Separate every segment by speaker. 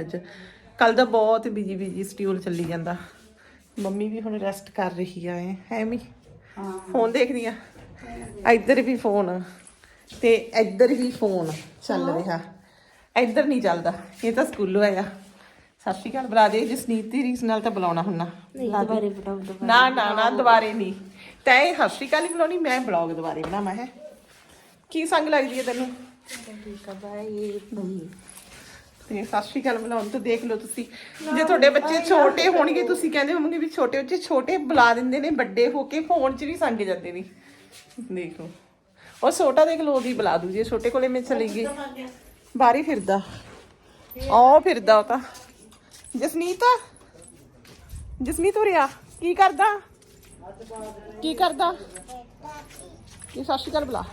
Speaker 1: ਅੱਜ। ਕੱਲ ਦਾ ਬਹੁਤ ਬਿਜ਼ੀ ਬਿਜ਼ੀ ਸਟਿਊਲ ਚੱਲੀ ਜਾਂਦਾ। ਮੰਮੀ ਵੀ ਹੁਣ ਰੈਸਟ ਕਰ ਰਹੀ ਆ ਐ ਹੈ ਫੋਨ ਦੇਖਦੀ ਆ। ਇੱਧਰ ਵੀ ਫੋਨ ਤੇ ਇੱਧਰ ਵੀ ਫੋਨ ਚੱਲ ਰਿਹਾ। ਇੱਧਰ ਨਹੀਂ ਚੱਲਦਾ। ਇਹ ਤਾਂ ਸਕੂਲੋਂ ਆਇਆ। ਸਤਿ ਸ਼੍ਰੀ ਅਕਾਲ ਬੁਲਾ ਦੇ। ਜਸਨੀਤ ਦੀ ਰੀਸ ਨਾਲ ਤਾਂ ਬੁਲਾਉਣਾ ਹੁੰਨਾ।
Speaker 2: ਦੁਬਾਰੇ
Speaker 1: ਨਾ ਨਾ ਨਾ ਦੁਬਾਰੇ ਨਹੀਂ। ਤੈਂ ਸਤਿ ਸ਼੍ਰੀ ਅਕਾਲ ਹੀ ਬੁਲਾਉਣੀ ਮੈਂ ਬਲੌਗ ਦੁਬਾਰੇ ਬਣਾਵਾਂ ਹੈ। ਕੀ ਸੰਗ ਲੱਗਦੀ ਹੈ ਤੈਨੂੰ?
Speaker 2: ਠੀਕ ਆ ਬਾਈ
Speaker 1: ਤੇ ਸਤਿ ਸ਼੍ਰੀ ਅਕਾਲ ਬੁਲਾਉਣ ਤੋਂ ਦੇਖ ਲਓ ਤੁਸੀਂ। ਜੇ ਤੁਹਾਡੇ ਬੱਚੇ ਛੋਟੇ ਹੋਣਗੇ ਤੁਸੀਂ ਕਹਿੰਦੇ ਹੋਵੋਗੇ ਵੀ ਛੋਟੇ ਬੱਚੇ ਛੋਟੇ ਬੁਲਾ ਦਿੰਦੇ ਨੇ ਵੱਡੇ ਹੋ ਕੇ ਫੋਨ 'ਚ ਵੀ ਸੰਗ ਜਾਂਦੇ ਨੇ। ਦੇਖੋ ਉਹ ਛੋਟਾ ਦੇਖ ਲਓ ਉਹਦੀ ਬੁਲਾ ਦੂ ਜੇ ਛੋਟੇ ਕੋਲੇ ਮੈਂ ਚਲੀ ਗਈ। ਬਾਹਰ ਹੀ ਫਿਰਦਾ। ਉਹ ਫਿਰਦਾ ਉਹ ਤਾਂ। ਜਸਨੀਤ ਜਸਨੀਤ ਉਰਿਆ ਕੀ ਕਰਦਾ? ਕੀ ਕਰਦਾ? ਇਹ ਸਤਿ ਸ਼੍ਰੀ ਅਕਾਲ ਬੁਲਾ।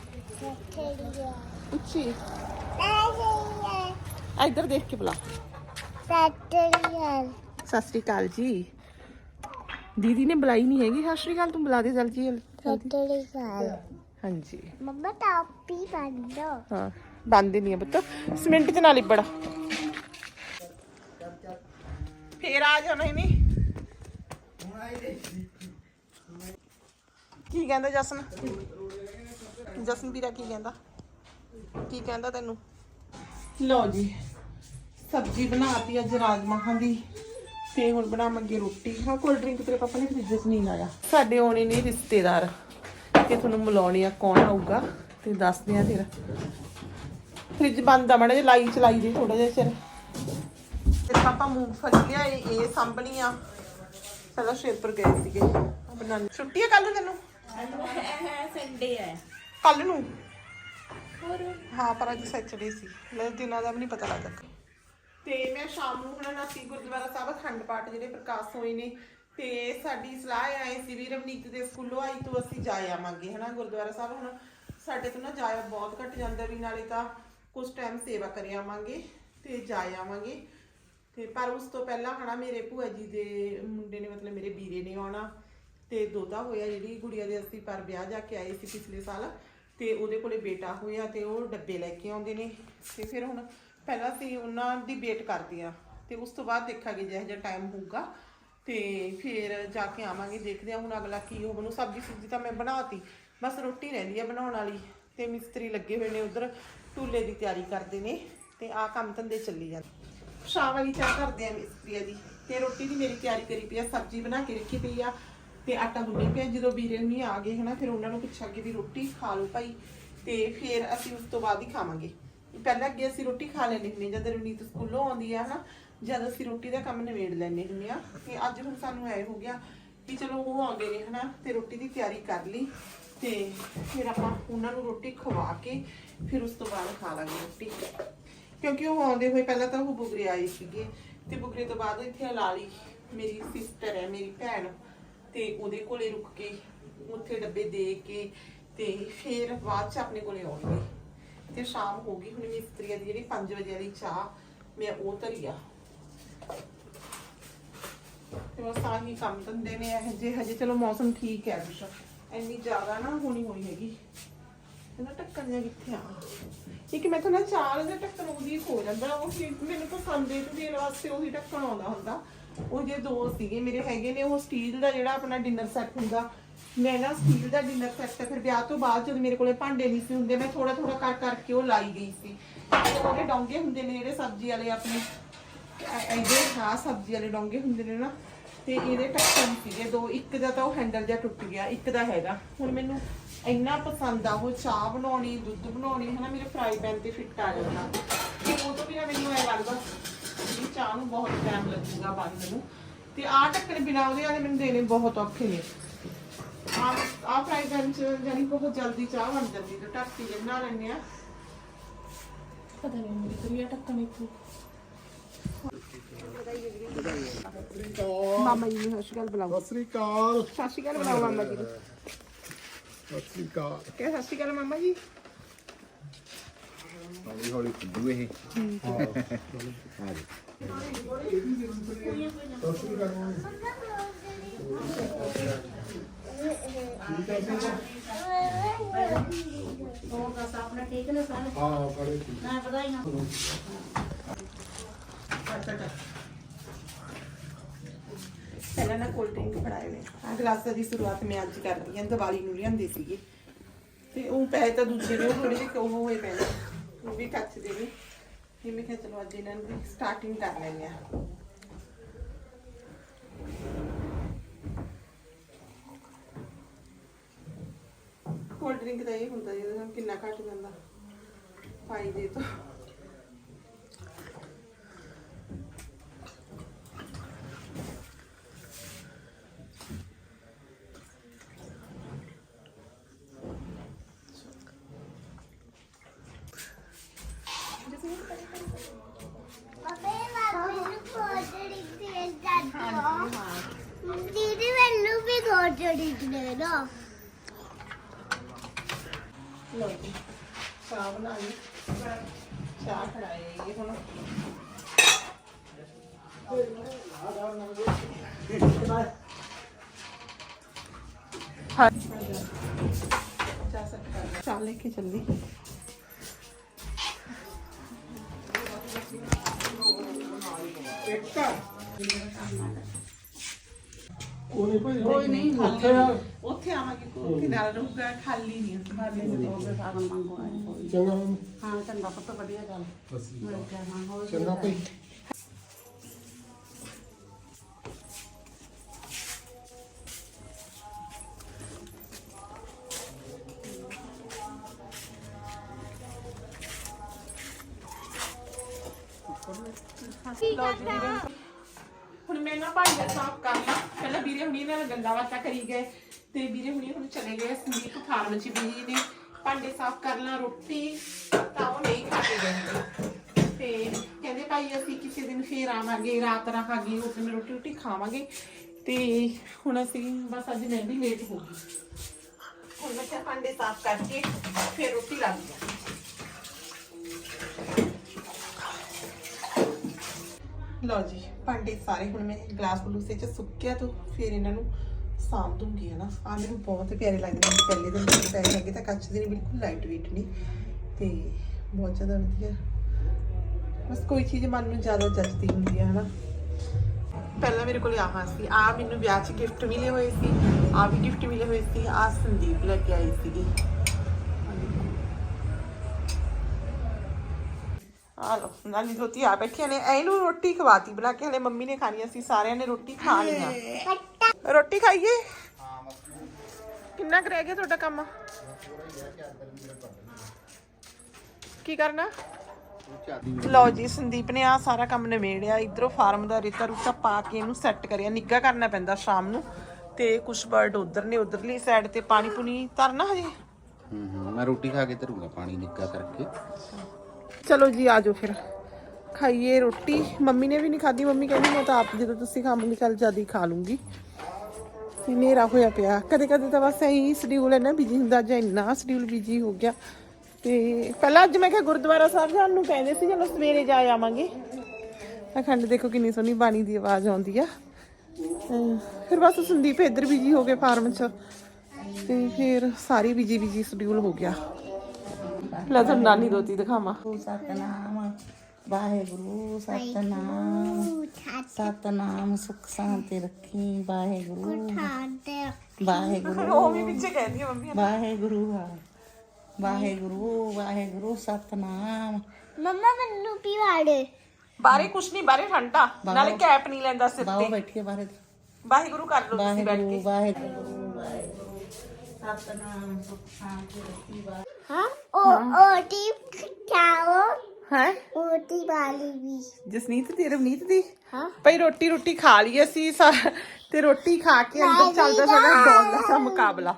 Speaker 1: ਉੱਚੀ ਇੱਧਰ ਦੇਖ ਕੇ ਬੁਲਾ। ਸਤਿ ਸ਼੍ਰੀ ਅਕਾਲ ਜੀ। ਦੀਦੀ ਨੇ ਬੁਲਾਈ ਨਹੀਂ ਹੈਗੀ। ਸਤਿ ਸ਼੍ਰੀ ਅਕਾਲ, ਤੂੰ ਬੁਲਾ ਦੇ ਜਲਦੀ ਜਲਦੀ। ਹਾਂਜੀ।
Speaker 2: ਮੰਮਾ ਟਾਪੀ ਬੰਦੋ
Speaker 1: ਹਾਂ ਬੰਦ ਨਹੀਂ ਹੈ ਪੁੱਤ। ਸਿਮੈਂਟ ਚ ਨਾ ਲਿਬੜ। ਫੇਰ ਆ ਜਾਣਾ ਹੀ ਨਹੀਂ ਕੀ ਕਹਿੰਦਾ ਜਸਨ? ਜਸਨ ਵੀਰਾ ਕੀ ਕਹਿੰਦਾ? ਕੀ ਕਹਿੰਦਾ ਤੈਨੂੰ? ਲਓ ਜੀ। ਸਬਜ਼ੀ ਬਣਾਤੀ ਅੱਜ ਰਾਜਮਾਹਾਂ ਦੀ। ਤੇ ਹੁਣ ਬਣਾਵਾਂਗੇ ਰੋਟੀ। ਹਾਂ ਕੋਲਡ ਡਰਿੰਕ ਤੇਰੇ ਪਾਪਾ ਨੇ ਫ੍ਰਿਜ 'ਚ ਨਹੀਂ ਲਾਇਆ। ਸਾਡੇ ਆਉਣੇ ਨੇ ਰਿਸ਼ਤੇਦਾਰ। ਕਿ ਤੁਹਾਨੂੰ ਮਿਲਾਉਣੇ ਆ, ਕੌਣ ਆਊਗਾ? ਤੇ ਦੱਸਦੇ ਆ ਫਿਰ। ਫ੍ਰਿਜ ਬੰਦ ਆ, ਮੜਾ ਜੇ ਲਾਈ ਚਲਾਈ ਦੇ ਥੋੜਾ ਜਿਹਾ ਚਿਰ। ਤੇ ਪਾਪਾ ਮੂੰਗਫਲੀ ਲਿਆਏ ਇਹ ਸੰਭਲੀਆਂ ਪਹਿਲਾਂ ਸ਼ੇਰਪੁਰ ਗਏ ਸੀਗੇ। ਆਪਣਾ ਛੁੱਟੀ ਆ ਕੱਲ ਤੈਨੂੰ?
Speaker 2: ਸੰਡੇ ਹੈ
Speaker 1: ਕੱਲ ਨੂੰ? ਹਾਂ, ਪਰ ਅੱਜ ਸੈਚਰਡੇ ਸੀ। ਲੈ, ਦਿਨਾਂ ਦਾ ਵੀ ਨਹੀਂ ਪਤਾ ਲੱਗਦਾ। ਤੇ ਮੈਂ ਸ਼ਾਮ ਨੂੰ ਹੁਣ ਅਸੀਂ ਗੁਰਦੁਆਰਾ ਸਾਹਿਬ ਅਖੰਡ ਪਾਠ ਜਿਹੜੇ ਪ੍ਰਕਾਸ਼ ਹੋਏ ਨੇ, ਤੇ ਸਾਡੀ ਸਲਾਹ ਆਈ ਸੀ ਵੀ ਰਵਨੀਤ ਦੇ ਸਕੂਲੋਂ ਆਈ ਤੋਂ ਅਸੀਂ ਜਾ ਆਵਾਂਗੇ, ਹਨਾ? ਗੁਰਦੁਆਰਾ ਸਾਹਿਬ ਹੁਣ ਸਾਡੇ ਤੋਂ ਨਾ ਜਾਇਆ ਬਹੁਤ ਘੱਟ ਜਾਂਦਾ ਵੀ ਨਾਲੇ ਤਾਂ ਕੁਝ ਟਾਈਮ ਸੇਵਾ ਕਰ ਆਵਾਂਗੇ ਤੇ ਜਾ ਆਵਾਂਗੇ। ਤੇ ਪਰ ਉਸ ਤੋਂ ਪਹਿਲਾਂ ਹਨਾ ਮੇਰੇ ਭੂਆ ਜੀ ਦੇ ਮੁੰਡੇ ਨੇ ਮਤਲਬ ਮੇਰੇ ਵੀਰੇ ਨੇ ਆਉਣਾ, ਤੇ ਦੋਤਾ ਹੋਇਆ ਜਿਹੜੀ ਗੁੜੀਆ ਦੇ ਅਸੀਂ ਪਰ ਵਿਆਹ ਜਾ ਕੇ ਆਏ ਸੀ ਪਿਛਲੇ ਸਾਲ, ਤੇ ਉਹਦੇ ਕੋਲੇ ਬੇਟਾ ਹੋਇਆ ਤੇ ਉਹ ਡੱਬੇ ਲੈ ਕੇ ਆਉਂਦੇ ਨੇ, ਤੇ ਫਿਰ ਹੁਣ ਪਹਿਲਾਂ ਅਸੀਂ ਉਹਨਾਂ ਦੀ ਵੇਟ ਕਰਦੇ ਆ ਤੇ ਉਸ ਤੋਂ ਬਾਅਦ ਦੇਖਾਂਗੇ ਜਿਹੋ ਜਿਹਾ ਟਾਈਮ ਹੋਊਗਾ ਤੇ ਫਿਰ ਜਾ ਕੇ ਆਵਾਂਗੇ, ਦੇਖਦੇ ਆ ਹੁਣ ਅਗਲਾ ਕੀ ਹੋ ਬਣੂ ਸਬਜ਼ੀ ਸੁਬਜ਼ੀ ਤਾਂ ਮੈਂ ਬਣਾਤੀ, ਬਸ ਰੋਟੀ ਰਹਿੰਦੀ ਆ ਬਣਾਉਣ ਵਾਲੀ ਤੇ ਮਿਸਤਰੀ ਲੱਗੇ ਹੋਏ ਨੇ ਉਧਰ, ਟੂਲੇ ਦੀ ਤਿਆਰੀ ਕਰਦੇ ਨੇ ਤੇ ਆ ਕੰਮ ਧੰਦੇ ਚੱਲੀ ਜਾਂਦੇ। ਸ਼ਾਮ ਵਾਲੀ ਚਾਹ ਕਰਦੇ ਆ ਮਿਸਤਰੀਆ ਦੀ ਤੇ ਰੋਟੀ ਦੀ ਮੇਰੀ ਤਿਆਰੀ ਕਰੀ ਪਈ ਆ, ਸਬਜ਼ੀ ਬਣਾ ਕੇ ਰੱਖੀ ਪਈ ਆ ਤੇ ਆਟਾ ਗੁੰਨਿਆ ਪਿਆ। ਜਦੋਂ ਵੀਰੇ ਨਹੀਂ ਆ ਗਏ ਹਨਾ, ਫਿਰ ਉਹਨਾਂ ਨੂੰ ਪੁੱਛਾਂਗੇ ਵੀ ਰੋਟੀ ਖਾ ਲਓ ਭਾਈ ਤੇ ਫਿਰ ਅਸੀਂ ਉਸ ਤੋਂ ਬਾਅਦ ਹੀ ਖਾਵਾਂਗੇ। ਪਹਿਲਾਂ ਅੱਗੇ ਅਸੀਂ ਰੋਟੀ ਖਾ ਲੈਂਦੇ ਹੁੰਦੇ ਜਦ ਰਵਨੀਤ ਸਕੂਲੋਂ ਆਉਂਦੀ ਆ ਹਨਾ, ਜਦ ਅਸੀਂ ਰੋਟੀ ਦਾ ਕੰਮ ਨਿਬੇੜ ਲੈਂਦੇ ਹੁੰਦੇ ਆ ਤੇ ਅੱਜ ਹੁਣ ਸਾਨੂੰ ਐ ਹੋ ਗਿਆ ਕਿ ਚਲੋ ਉਹ ਆਉਂਦੇ ਨੇ ਹਨਾ, ਤੇ ਰੋਟੀ ਦੀ ਤਿਆਰੀ ਕਰ ਲਈ ਤੇ ਫਿਰ ਆਪਾਂ ਉਹਨਾਂ ਨੂੰ ਰੋਟੀ ਖਵਾ ਕੇ ਫਿਰ ਉਸ ਤੋਂ ਬਾਅਦ ਖਾ ਲਾਂਗੇ ਰੋਟੀ। ਕਿਉਂਕਿ ਉਹ ਆਉਂਦੇ ਹੋਏ ਪਹਿਲਾਂ ਤਾਂ ਉਹ ਬੁਗਰੇ ਆਏ ਸੀਗੇ ਤੇ ਬੁਗਰੇ ਤੋਂ ਬਾਅਦ ਇੱਥੇ ਲਾਲੀ ਮੇਰੀ ਸਿਸਟਰ ਹੈ, ਮੇਰੀ ਭੈਣ ਤੇ ਉਹਦੇ ਕੋਲੇ ਰੁਕ ਕੇ ਉੱਥੇ ਡੱਬੇ ਦੇ ਕੇ ਤੇ ਫਿਰ ਬਾਅਦ ਚ ਆਪਣੇ ਕੋਲੇ ਆਉਣਗੇ। ਤੇ ਸ਼ਾਮ ਹੋ ਗਈ, ਹੁਣ ਮਿਸਤਰੀਆ ਦੀ ਜਿਹੜੀ 5 ਵਜੇ ਵਾਲੀ ਚਾਹ, ਮੈਂ ਉਹ ਧਰੀ ਆ। ਤੇ ਬਸ ਆਹੀ ਕੰਮ ਧੰਦੇ ਨੇ, ਇਹ ਜੇ ਹਜੇ ਚਲੋ ਮੌਸਮ ਠੀਕ ਹੈ ਕੁਛ। ਇੰਨੀ ਜ਼ਿਆਦਾ ਨਾ ਹੋਣੀ ਹੋਈ ਹੈਗੀ। ਇਹਦਾ ਢੱਕਣ ਜਿਹਾ ਕਿੱਥੇ ਆ? ਇੱਕ ਮੈਂ ਤਾਂ ਨਾ ਚਾਲ ਦਾ ਢੱਕਣ ਉਹਦੀ ਹੋ ਜਾਂਦਾ, ਉਹ ਮੈਨੂੰ ਪਸੰਦ ਹੈ ਤੇ ਦੇਣ ਵਾਸਤੇ ਉਹੀ ਢੱਕਣ ਆਉਂਦਾ ਹੁੰਦਾ। ਉਹ ਜੇ ਦੋ ਸੀਗੇ, ਮੇਰੇ ਹੈਗੇ ਨੇ, ਉਹ ਸਟੀਲ ਦਾ ਜਿਹੜਾ ਆਪਣਾ ਡਿਨਰ ਸੈੱਟ ਹੁੰਦਾ ਮੈਂ ਨਾ ਸਟੀਲ ਦਾ ਡਿਨਰ ਸੈੱਟ ਫਿਰ ਵਿਆਹ ਤੋਂ ਬਾਅਦ ਜਦ ਮੇਰੇ ਕੋਲੇ ਭਾਂਡੇ ਨਹੀਂ ਸੀ ਹੁੰਦੇ, ਮੈਂ ਥੋੜਾ ਥੋੜਾ ਕਰ ਕਰਕੇ ਉਹ ਲਾਈ ਗਈ ਸੀ। ਉਹਦੇ ਡੋਂਗੇ ਹੁੰਦੇ ਨੇ, ਜਿਹੜੇ ਸਬਜ਼ੀ ਵਾਲੇ ਆਪਣੇ ਇਹਦੇ, ਹਾਂ, ਸਬਜ਼ੀ ਵਾਲੇ ਡੋਂਗੇ ਹੁੰਦੇ ਨੇ ਨਾ, ਤੇ ਇਹਦੇ ਢੱਕਣ ਸੀਗੇ ਦੋ, ਇੱਕ ਦਾ ਤਾਂ ਉਹ ਹੈਂਡਲ ਜਿਹਾ ਟੁੱਟ ਗਿਆ, ਇੱਕ ਦਾ ਹੈਗਾ। ਹੁਣ ਮੈਨੂੰ ਇੰਨਾ ਪਸੰਦ ਆ, ਉਹ ਚਾਹ ਬਣਾਉਣੀ, ਦੁੱਧ ਬਣਾਉਣੀ, ਹਨਾ, ਮੇਰੇ ਫਰਾਈ ਪੈਨ ਤੇ ਫਿੱਟ ਆ ਜਾਂਦਾ। ਤੇ ਉਹ ਤੋਂ ਬਿਨਾ ਮੈਨੂੰ ਐ ਲੱਗਦਾ ਵੀ ਚਾਹ ਨੂੰ ਬਹੁਤ ਟਾਈਮ ਲੱਗੂਗਾ ਬਣਨ ਨੂੰ। ਤੇ ਆਹ ਢੱਕਣ ਬਿਨਾ ਉਹਦੇ ਵਾਲੇ ਮੈਨੂੰ ਦੇਣੇ ਬਹੁਤ ਔਖੇ ਨੇ। ਆ ਫਰਾਈ ਪੈਨ ਚ ਜਾਨੀ ਬਹੁਤ ਜਲਦੀ ਚਾਹ ਬਣ ਜਾਂਦੀ ਤੇ ਢੱਕੀ ਜੇ ਬਣਾ ਲੈਂਦੇ ਆ ਪਤਾ ਨਹੀਂ ਮੇਰੀ ਤਰੀਆ ਢੱਕਣ ਇੱਥੇ। ਮਾਮਾ ਜੀ ਨੂੰ ਸਤਿ ਸ਼੍ਰੀ ਅਕਾਲ ਬੁਲਾਓ।
Speaker 3: ਸਤਿ ਸ੍ਰੀ ਅਕਾਲ।
Speaker 1: ਸਤਿ ਸ਼੍ਰੀ ਅਕਾਲ ਬੁਲਾਓ ਮਾਮਾ ਜੀ ਨੂੰ।
Speaker 3: ਸਤਿ ਸ੍ਰੀ ਅਕਾਲ।
Speaker 1: ਕਿ ਸਤਿ ਸ਼੍ਰੀ ਅਕਾਲ ਮਾਮਾ ਜੀ?
Speaker 4: ਹੌਲੀ ਹੌਲੀ ਖੁੱਦੂ ਇਹ।
Speaker 3: ਹਾਂ ਬੜੇ ਠੀਕ
Speaker 1: ਅੱਛਾ ਅੱਛਾ ਪਹਿਲਾਂ ਨਾ ਕੋਲਡ ਡਰਿੰਕ ਫੜਾਏ ਨੇ ਆ ਗਲਾਸਾਂ ਦੀ ਸ਼ੁਰੂਆਤ ਮੈਂ ਅੱਜ ਕਰਦੀ ਹਾਂ ਦੀਵਾਲੀ ਨੂੰ ਲਿਆਂਦੇ ਸੀਗੇ ਤੇ ਉਹ ਪੈ ਤਾਂ ਦੂਜੇ ਨੇ ਉਹ ਥੋੜੇ ਉਹ ਹੋਏ ਪਏ ਉਹ ਵੀ ਕੱਚ ਦੇ ਨੇ ਤੇ ਮੈਂ ਕਿਹਾ ਚਲੋ ਅੱਜ ਇਹਨਾਂ ਨੂੰ ਸਟਾਰਟਿੰਗ ਕਰ ਲੈਂਦੇ ਆ ਡਰਿੰਕ ਦਾ ਇਹ ਹੁੰਦਾ ਜਿਹਦੇ ਨਾਲ ਕਿੰਨਾ ਘੱਟ ਜਾਂਦਾ ਪਾਈ ਦੇ ਤੋਂ
Speaker 4: ਦੀਦੀ ਮੈਨੂੰ ਵੀ ਗੋਜੜੀ ਦੇ ਦੋ
Speaker 1: ਲਓ ਜੀ ਚਾਹ ਬਣਾ ਲਈ ਚਾਹ ਖੜਾਏ ਹੁਣ ਹਾਂ ਚਾਹ ਸੱਟ ਕਰ ਲੈ।
Speaker 3: ਕੋਈ ਭਾਈ ਕੋਈ ਨਹੀਂ ਉੱਥੇ ਆ।
Speaker 1: ਉੱਥੇ ਆਵਾਂਗੇ ਕੋਈ ਨਾਲ ਰਹੂਗਾ ਖਾਲੀ ਨਹੀਂ ਖਾਲੀ
Speaker 3: ਚੰਗਾ।
Speaker 2: ਹਾਂ ਚੰਗਾ ਪੁੱਤ ਵਧੀਆ ਗੱਲ। ਮਿਲ ਗਿਆ ਹਾਂ ਹੋਰ
Speaker 3: ਚੰਗਾ ਭਾਈ।
Speaker 1: ਹੁਣ ਮੈਂ ਨਾ ਭਾਂਡੇ ਸਾਫ਼ ਕਰ ਲਾਂ ਪਹਿਲਾਂ ਵੀਰੇ ਹੁਣੀ ਨਾਲ ਗੱਲਾਂ ਬਾਤਾਂ ਕਰੀ ਗਏ ਤੇ ਵੀਰੇ ਹੁਣੀ ਹੁਣ ਚਲੇ ਗਏ ਸੰਦੀਪ ਫਾਰਮ ਚ ਬੀਜੀ ਨੇ। ਭਾਂਡੇ ਸਾਫ਼ ਕਰ ਲਾਂ, ਰੋਟੀ ਤਾਂ ਉਹ ਨਹੀਂ ਖਾ ਕੇ ਗਏ ਤੇ ਕਹਿੰਦੇ ਭਾਈ ਅਸੀਂ ਕਿਸੇ ਦਿਨ ਫੇਰ ਆਵਾਂਗੇ, ਰਾਤ ਰਹਾਂਗੇ, ਉਸ ਦਿਨ ਰੋਟੀ ਰੋਟੀ ਖਾਵਾਂਗੇ। ਤੇ ਹੁਣ ਅਸੀਂ ਬਸ ਅੱਜ ਮੈਂ ਵੀ ਲੇਟ ਹੋ ਗਈ। ਹੁਣ ਮੈਂ ਕਿਹਾ ਭਾਂਡੇ ਸਾਫ਼ ਕਰਕੇ ਫੇਰ ਰੋਟੀ ਲਾ ਦਿਆਂ ਲਓ ਜੀ। ਭਾਂਡੇ ਸਾਰੇ ਹੁਣ ਮੈਂ ਗਲਾਸ ਬਲੂਸੇ ਚ ਸੁੱਕਿਆ ਤੋਂ ਫਿਰ ਇਹਨਾਂ ਨੂੰ ਸਾਂਭ ਦੂੰਗੀ, ਹਨਾ। ਆ ਮੈਨੂੰ ਬਹੁਤ ਪਿਆਰੇ ਲੱਗਦੇ ਨੇ, ਪਹਿਲੇ ਦਿਨ ਦੇ ਪੈ ਲੱਗੇ ਤਾਂ ਕੱਚ ਦੇ ਨੇ, ਬਿਲਕੁਲ ਲਾਈਟ weight ਨਹੀਂ ਤੇ ਬਹੁਤ ਜ਼ਿਆਦਾ ਵਧੀਆ। ਬਸ ਕੋਈ ਚੀਜ਼ ਮਨ ਨੂੰ ਜ਼ਿਆਦਾ ਜੱਜਦੀ ਹੁੰਦੀ ਹੈ ਹਨਾ। ਪਹਿਲਾਂ ਮੇਰੇ ਕੋਲ ਆਹ ਸੀ ਆ ਮੈਨੂੰ ਵਿਆਹ 'ਚ ਗਿਫਟ ਮਿਲੇ ਹੋਏ ਸੀ ਆ ਵੀ ਗਿਫਟ ਮਿਲੇ ਹੋਏ ਸੀ ਆ ਸੰਦੀਪ ਲੈ ਕੇ ਆਈ ਸੀਗੀ। ਆ ਲੋ ਨਾਨੀ ਆ ਬੈਠੀਆਂ ਨੇ ਇਹਨੂੰ ਰੋਟੀ ਖਵਾਤੀ ਬਣਾ ਕੇ ਹਲੇ ਮੰਮੀ ਨੇ ਖਾਣੀ ਸੀ ਸਾਰਿਆਂ ਨੇ ਰੋਟੀ ਖਾ ਲਈ ਆ। ਰੋਟੀ ਖਾਈਏ? ਕਿੰਨਾ ਕੁ ਰਹਿ ਗਿਆ ਤੁਹਾਡਾ ਕੰਮ? ਕੀ ਕਰਨਾ? ਲਓ ਜੀ ਸੰਦੀਪ ਨੇ ਆ ਸਾਰਾ ਕੰਮ ਨਿਬੇੜਿਆ ਇਧਰੋਂ ਫਾਰਮ ਦਾ ਰੇਤਾ ਰੂਤਾ ਪਾ ਕੇ ਇਹਨੂੰ ਸੈੱਟ ਕਰਿਆ ਨਿੱਗਾ ਕਰਨਾ ਪੈਂਦਾ ਸ਼ਾਮ ਨੂੰ ਤੇ ਕੁਝ ਬਰਡ ਉਧਰ ਨੇ ਉਧਰਲੀ ਸਾਈਡ ਤੇ ਪਾਣੀ ਪੁਣੀ ਧਰਨਾ ਹਜੇ?
Speaker 5: ਹੂੰ ਹੂੰ ਮੈਂ ਰੋਟੀ ਖਾ ਕੇ ਧਰੂੰਗਾ ਪਾਣੀ ਨਿੱਕਾ ਕਰਕੇ।
Speaker 1: ਚਲੋ ਜੀ ਆਜੋ ਫਿਰ। ਖਾਈਏ ਰੋਟੀ। ਮੰਮੀ ਨੇ ਵੀ ਨਹੀਂ ਖਾਧੀ। ਮੰਮੀ ਕਹਿੰਦੀ, ਮੈਂ ਤਾਂ ਆਪ ਜਦੋਂ ਤੁਸੀਂ ਖਾਵਾਂਗੇ, ਚੱਲ ਜਦੀ ਖਾ ਲੂੰਗੀ। ਤੇ ਮੇਰਾ ਹੋਇਆ ਪਿਆ। ਕਦੇ ਕਦੇ ਤਾਂ ਬਸ ਇਹੀ ਸ਼ਡਿਊਲ ਹੈ ਨਾ ਬਿਜ਼ੀ ਹੁੰਦਾ ਅੱਜ ਇੰਨਾ ਸ਼ਡਿਊਲ ਬਿਜ਼ੀ ਹੋ ਗਿਆ। ਤੇ ਪਹਿਲਾਂ ਅੱਜ ਮੈਂ ਕਿਹਾ ਗੁਰਦੁਆਰਾ ਸਾਹਿਬ ਜਾਣ ਨੂੰ ਕਹਿੰਦੇ ਸੀ, ਚਲੋ ਸਵੇਰੇ ਜਾ ਆਵਾਂਗੇ। ਅਖੰਡ ਦੇਖੋ ਕਿੰਨੀ ਸੋਹਣੀ ਬਾਣੀ ਦੀ ਆਵਾਜ਼ ਆਉਂਦੀ ਆ। ਅਮ ਫਿਰ ਬਸ ਸੰਦੀਪ ਇੱਧਰ ਬਿਜ਼ੀ ਹੋ ਗਏ ਫਾਰਮ 'ਚ। ਤੇ ਫਿਰ ਸਾਰੀ ਬਿਜ਼ੀ ਬਿਜ਼ੀ ਸ਼ਡਿਊਲ ਹੋ ਗਿਆ। ਲੈ ਤੁਹਾਨੂੰ ਨਾਨੀ ਦੋਤੀ ਦਿਖਾਵਾਂ
Speaker 2: ਸਤਨਾਮ ਵਾਹਿਗੁਰੂ ਸਤਨਾਮ ਸਤਨਾਮ ਸੁਖ ਸ਼ਾਂਤੀ ਰੱਖੀ ਵਾਹਿਗੁਰੂ
Speaker 4: ਖਾਂਦੇ
Speaker 2: ਵਾਹਿਗੁਰੂ
Speaker 1: ਉਹ ਵੀ ਪਿੱਛੇ ਕਹਿੰਦੀ ਆ ਮੰਮੀ
Speaker 2: ਵਾਹਿਗੁਰੂ ਆ ਵਾਹਿਗੁਰੂ ਵਾਹਿਗੁਰੂ ਸਤਨਾਮ
Speaker 4: ਮੰਮਾ ਮੈਨੂੰ ਵੀ ਵਾੜੇ
Speaker 1: ਬਾਰੇ ਕੁਛ ਨਹੀਂ ਬਾਰੇ ਠੰਡਾ ਨਾਲੇ ਕੈਪ ਨਹੀਂ ਲੈਂਦਾ ਸਿਰ
Speaker 2: ਬਾਹੋ
Speaker 1: ਤੇ
Speaker 2: ਬੈਠੀਏ ਬਾਹਰ
Speaker 1: ਵਾਹਿਗੁਰੂ ਕਰ ਲਓ ਤੁਸੀਂ ਬੈਠ
Speaker 2: ਵਾਹਿਗੁਰੂ
Speaker 1: ਕੇ
Speaker 2: ਵਾਹਿਗੁਰੂ ਵਾਹਿਗੁਰੂ ਸਤਨਾਮ ਸੁਖ ਸ਼ਾਂਤੀ ਰੱਖੀ ਵਾਹਿਗੁਰੂ
Speaker 4: ਹਾਂ? ਉਹ ਓਟੀ ਖਾਓ
Speaker 1: ਹੈ?
Speaker 4: ਓਟੀ ਵਾਲੀ ਵੀ।
Speaker 1: ਜਸਨੀਤ ਤੇ ਰਵਨੀਤ ਦੀ?
Speaker 4: ਹਾਂ।
Speaker 1: ਭਈ ਰੋਟੀ ਰੋਟੀ ਖਾ ਲਈ ਅਸੀਂ ਸਾ- ਤੇ ਰੋਟੀ ਖਾ ਕੇ ਅੰਦਰ ਚੱਲਦਾ ਸਾਡਾ ਡੋਲਰ ਦਾ ਮੁਕਾਬਲਾ।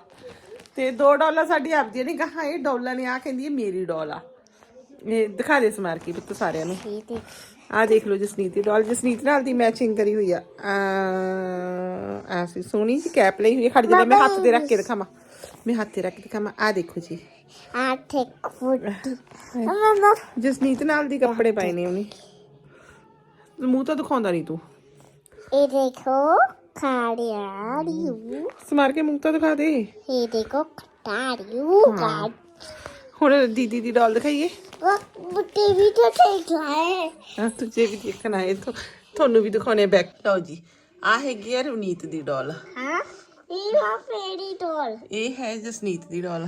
Speaker 1: ਤੇ 2 ਡਾਲਰ ਸਾਡੀ ਆਪਦੀ ਨੇ ਕਹਾ ਇਹ ਡਾਲਰ ਨੇ ਆ ਕਹਿੰਦੀ ਹੈ ਮੇਰੀ ਡੋਲ ਆ। ਇਹ ਦਿਖਾ ਦੇ ਸਮਾਰ ਕੇ ਪੁੱਤ ਸਾਰਿਆਂ ਨੂੰ।
Speaker 4: ਠੀਕ ਹੈ।
Speaker 1: ਆ ਦੇਖ ਲਓ ਜਸਨੀਤ ਦੀ ਡਾਲ। ਜਸਨੀਤ ਨਾਲ ਦੀ ਮੈਚਿੰਗ ਕਰੀ ਹੋਈ ਆ। ਆ ਐਸੀ ਸੋਹਣੀ ਜੀ ਕੈਪ ਲਈ ਹੋਈ ਹੈ ਖੜ ਜਾ ਮੈਂ ਹੱਥ ਤੇ ਰੱਖ ਕੇ ਦਿਖਾਵਾਂ। ਮੈਂ ਹੱਥ ਤੇ ਰੱਖ ਕੇ ਦਿਖਾਵਾਂ। ਆ ਦੇਖੋ ਜੀ। ਜਸਨੀਤ ਨਾਲ ਦੀ ਕੱਪੜੇ ਪਾਏ ਨੇ ਉਹਨੇ। ਮੂੰਹ ਤਾਂ ਦਿਖਾਉਂਦਾ ਨਹੀਂ ਤੂੰ।
Speaker 4: ਇਹ ਦੇਖੋ ਖਾੜਿਆੜੀਓ
Speaker 1: ਸਮਾਰ ਕੇ ਮੂੰਹ ਤਾਂ ਦਿਖਾ ਦੇ।
Speaker 4: ਇਹ ਦੇਖੋ ਖਟਾੜੀਓ ਗਾੜ
Speaker 1: ਹੁਣ ਦੀਦੀ ਦੀ ਡਾਲ ਦਿਖਾਈਏ।
Speaker 4: ਉਹ ਟੀਵੀ ਤੇ ਦੇਖਣਾ ਹੈ
Speaker 1: ਹਾਂ ਤੁਝੇ ਵੀ ਦੇਖਣਾ ਹੈ ਤੁਹਾਨੂੰ ਵੀ ਦਿਖਾਉਣੇ ਬੈਕ। ਲਓ ਜੀ ਆਹ ਹੈਗੀ ਆ ਰਵਨੀਤ ਦੀ ਡਾਲ। ਹਾਂ ਇਹ ਆ ਫੇਰੀ ਡਾਲ।
Speaker 4: ਇਹ ਹੈ
Speaker 1: ਜਸਨੀਤ ਦੀ ਡਾਲ।